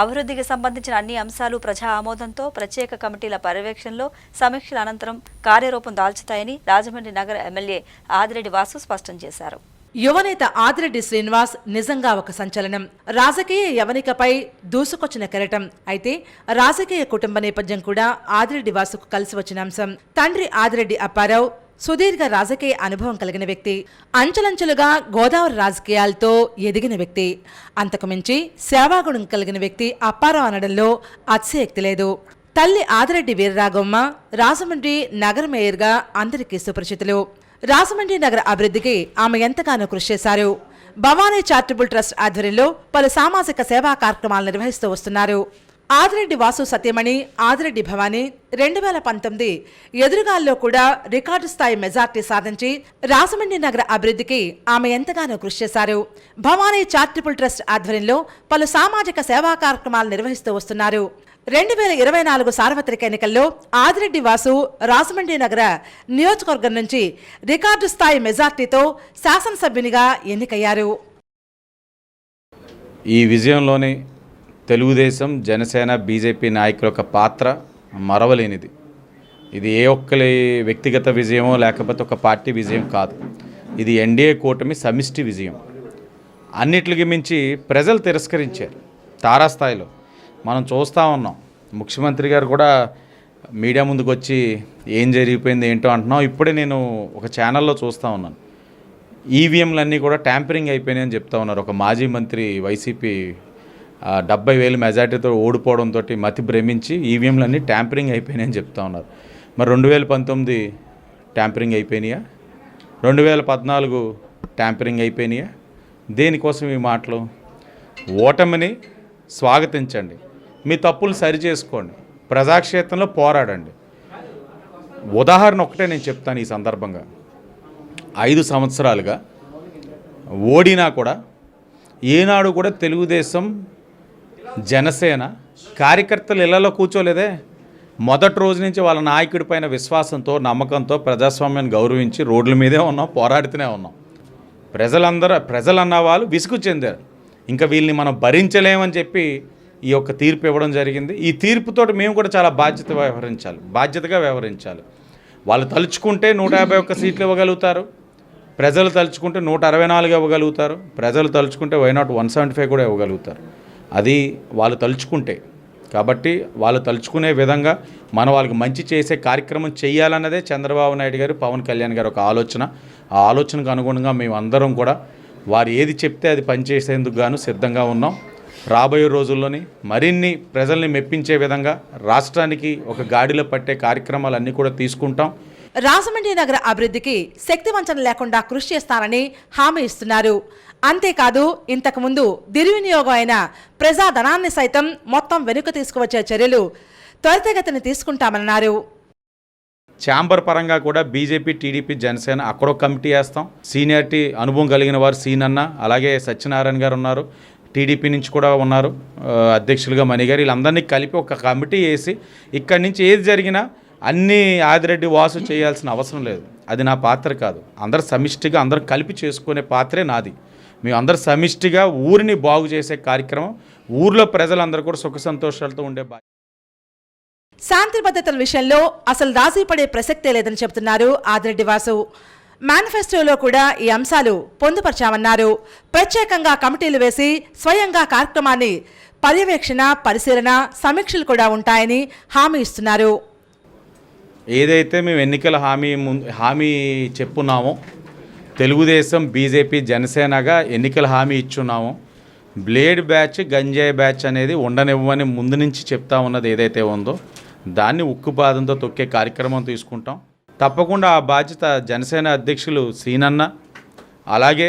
అభివృద్ధికి సంబంధించిన అన్ని అంశాలు ప్రజా ఆమోదంతో ప్రత్యేక కమిటీల పర్యవేక్షణలో సమీక్షల అనంతరం కార్యరూపం దాల్చుతాయని రాజమండ్రి నగర ఎమ్మెల్యే ఆదిరెడ్డి వాసు స్పష్టం చేశారు. యువనేత ఆదిరెడ్డి శ్రీనివాస్ నిజంగా ఒక సంచలనం. రాజకీయ యవనికపై దూసుకొచ్చిన కెరటం. అయితే రాజకీయ కుటుంబ నేపథ్యం కూడా ఆదిరెడ్డి వాసుకు కలిసి వచ్చిన అంశం. తండ్రి ఆదిరెడ్డి అప్పారావు సుదీర్ఘ రాజకీయ అనుభవం కలిగిన వ్యక్తి అంచెలంచెలుగా గోదావరి రాజకీయాలతో ఎదిగిన వ్యక్తి. అంతకుమించి సేవాగుణం కలిగిన వ్యక్తి అప్పారావు అనడంలో అతిశయక్తి లేదు. తల్లి ఆదిరెడ్డి వీరరాఘవమ్మ రాజమండ్రి నగర మేయర్గా అందరికీ సుపరిచితులు. రాజమండ్రి నగర అభివృద్ధికి ఆమె ఎంతగానో కృషి చేశారు. భవానీ చారిటబుల్ ట్రస్ట్ ఆధ్వర్యంలో పలు సామాజిక సేవా కార్యక్రమాలు నిర్వహిస్తూ వస్తున్నారు. ఆదిరెడ్డి వాసు సత్యమణి ఆదిరెడ్డి భవానీ రెండు వేల పంతొమ్మిది ఎదురుగాల్లో కూడా రికార్డు స్థాయి మెజార్టీ సాధించి రాజమండ్రి నగర అభివృద్ధికి ఆమె ఎంతగానో కృషి చేశారు. భవానీ చారిటబుల్ ట్రస్ట్ ఆధ్వర్యంలో పలు సామాజిక సేవా కార్యక్రమాలు నిర్వహిస్తూ వస్తున్నారు. రెండు వేల ఇరవై నాలుగు సార్వత్రిక ఎన్నికల్లో ఆదిరెడ్డి వాసు రాజమండ్రి నగర నియోజకవర్గం నుంచి రికార్డు స్థాయి మెజార్టీతో శాసనసభ్యునిగా ఎన్నికయ్యారు. ఈ విజయంలోని తెలుగుదేశం జనసేన బీజేపీ నాయకుల యొక్క పాత్ర మరవలేనిది. ఇది ఏ ఒక్కరి వ్యక్తిగత విజయమో లేకపోతే ఒక పార్టీ విజయం కాదు. ఇది ఎన్డీఏ కూటమి సమిష్టి విజయం. అన్నిటికి మించి ప్రజలు తిరస్కరించారు తారాస్థాయిలో. మనం చూస్తూ ఉన్నాం. ముఖ్యమంత్రి గారు కూడా మీడియా ముందుకు వచ్చి ఏం జరిగిపోయింది ఏంటో అంటున్నాం. ఇప్పుడే నేను ఒక ఛానల్లో చూస్తూ ఉన్నాను. ఈవీఎంలన్నీ కూడా ట్యాంపరింగ్ అయిపోయినాయని చెప్తా ఉన్నారు. ఒక మాజీ మంత్రి వైసీపీ డెబ్బై వేలు మెజార్టీతో ఓడిపోవడంతో మతి భ్రమించి ఈవీఎంలన్నీ ట్యాంపరింగ్ అయిపోయినాయని చెప్తా ఉన్నారు. మరి రెండు వేల పంతొమ్మిది ట్యాంపరింగ్ అయిపోయినాయా? రెండు వేల పద్నాలుగు ట్యాంపరింగ్ అయిపోయినాయా? దేనికోసం ఈ మాటలు? ఓటమిని స్వాగతించండి. మీ తప్పులు సరిచేసుకోండి ప్రజాక్షేత్రంలో పోరాడండి. ఉదాహరణ ఒకటే నేను చెప్తాను ఈ సందర్భంగా. ఐదు సంవత్సరాలుగా ఓడినా కూడా ఏనాడు కూడా తెలుగుదేశం జనసేన కార్యకర్తలు ఇళ్ళలో కూర్చోలేదే. మొదటి రోజు నుంచి వాళ్ళ నాయకుడి పైన విశ్వాసంతో నమ్మకంతో ప్రజాస్వామ్యాన్ని గౌరవించి రోడ్ల మీదే ఉన్నాం పోరాడుతూనే ఉన్నాం. ప్రజలందరూ ప్రజలన్న వాళ్ళు విసుగు చెందారు. ఇంకా వీళ్ళని మనం భరించలేమని చెప్పి ఈ యొక్క తీర్పు ఇవ్వడం జరిగింది. ఈ తీర్పుతోటి మేము కూడా చాలా బాధ్యత వ్యవహరించాలి బాధ్యతగా వ్యవహరించాలి. వాళ్ళు తలుచుకుంటే నూట యాభై ఒక్క సీట్లు ఇవ్వగలుగుతారు. ప్రజలు తలుచుకుంటే నూట అరవై నాలుగు ఇవ్వగలుగుతారు. ప్రజలు తలుచుకుంటే why not one seventy five కూడా ఇవ్వగలుగుతారు. అది వాళ్ళు తలుచుకుంటే. కాబట్టి వాళ్ళు తలుచుకునే విధంగా మనం వాళ్ళకి మంచి చేసే కార్యక్రమం చేయాలన్నదే చంద్రబాబు నాయుడు గారు పవన్ కళ్యాణ్ గారు ఒక ఆలోచన. ఆ ఆలోచనకు అనుగుణంగా మేము అందరం కూడా వారు ఏది చెప్తే అది పనిచేసేందుకు గాను సిద్ధంగా ఉన్నాం. రాబోయే రోజుల్లోని మరిన్ని ప్రజల్ని మెప్పించే విధంగా రాష్ట్రానికి ఒక గాడిలో పట్టే కార్యక్రమాలన్నీ కూడా తీసుకుంటాం. రాజమండ్రి నగర అభివృద్ధికి శక్తి వంచన లేకుండా కృషి చేస్తానని హామీ ఇస్తున్నారు. అంతేకాదు ఇంతకుముందు దుర్వినియోగం అయిన ప్రజాధనాన్ని సైతం మొత్తం వెనుక తీసుకువచ్చే చర్యలు త్వరితగతిని తీసుకుంటామన్నారు. ఛాంబర్ పరంగా కూడా బీజేపీ టీడీపీ జనసేన అక్కడో కమిటీ వేస్తాం. సీనియారిటీ అనుభవం కలిగిన వారు సీనన్న అలాగే సత్యనారాయణ గారు ఉన్నారు. టీడీపీ నుంచి కూడా ఉన్నారు. అధ్యక్షులుగా మణిగారు. వీళ్ళందరినీ కలిపి ఒక కమిటీ వేసి ఇక్కడి నుంచి ఏది జరిగినా అన్నీ ఆదిరెడ్డి వాసు చేయాల్సిన అవసరం లేదు. అది నా పాత్ర కాదు. అందరు సమిష్టిగా అందరూ కలిపి చేసుకునే పాత్రే నాది. మేము అందరు సమిష్టిగా ఊరిని బాగు చేసే కార్యక్రమం ఊర్లో ప్రజలందరూ కూడా సుఖ సంతోషాలతో ఉండే బాధ్యత శాంతి భద్రతల విషయంలో అసలు రాజీ పడే ప్రసక్తే లేదని చెబుతున్నారు ఆదిరెడ్డి వాసు. మేనిఫెస్టోలో కూడా ఈ అంశాలు పొందుపరిచామన్నారు. ప్రత్యేకంగా కమిటీలు వేసి స్వయంగా కార్యక్రమాన్ని పర్యవేక్షణ పరిశీలన సమీక్షలు కూడా ఉంటాయని హామీ ఇస్తున్నారు. ఏదైతే మేము ఎన్నికల హామీ ముందు హామీ చెప్పున్నామో తెలుగుదేశం బీజేపీ జనసేనగా ఎన్నికల హామీ ఇచ్చున్నామో బ్లేడ్ బ్యాచ్ గంజాయి బ్యాచ్ అనేది ఉండనివ్వని ముందు నుంచి చెప్తా ఉన్నది ఏదైతే ఉందో దాన్ని ఉక్కుపాదంతో తొక్కే కార్యక్రమం తీసుకుంటాం. తప్పకుండా ఆ బాధ్యత జనసేన అధ్యక్షులు సీనన్న అలాగే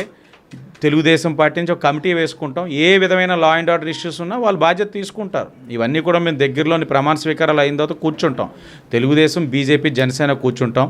తెలుగుదేశం పార్టీ నుంచి ఒక కమిటీ వేసుకుంటాం. ఏ విధమైన లా అండ్ ఆర్డర్ ఇష్యూస్ ఉన్నా వాళ్ళు బాధ్యత తీసుకుంటారు. ఇవన్నీ కూడా మేము దగ్గరలోని ప్రమాణ స్వీకారాలు అయిన తర్వాత కూర్చుంటాం. తెలుగుదేశం బీజేపీ జనసేన కూర్చుంటాం.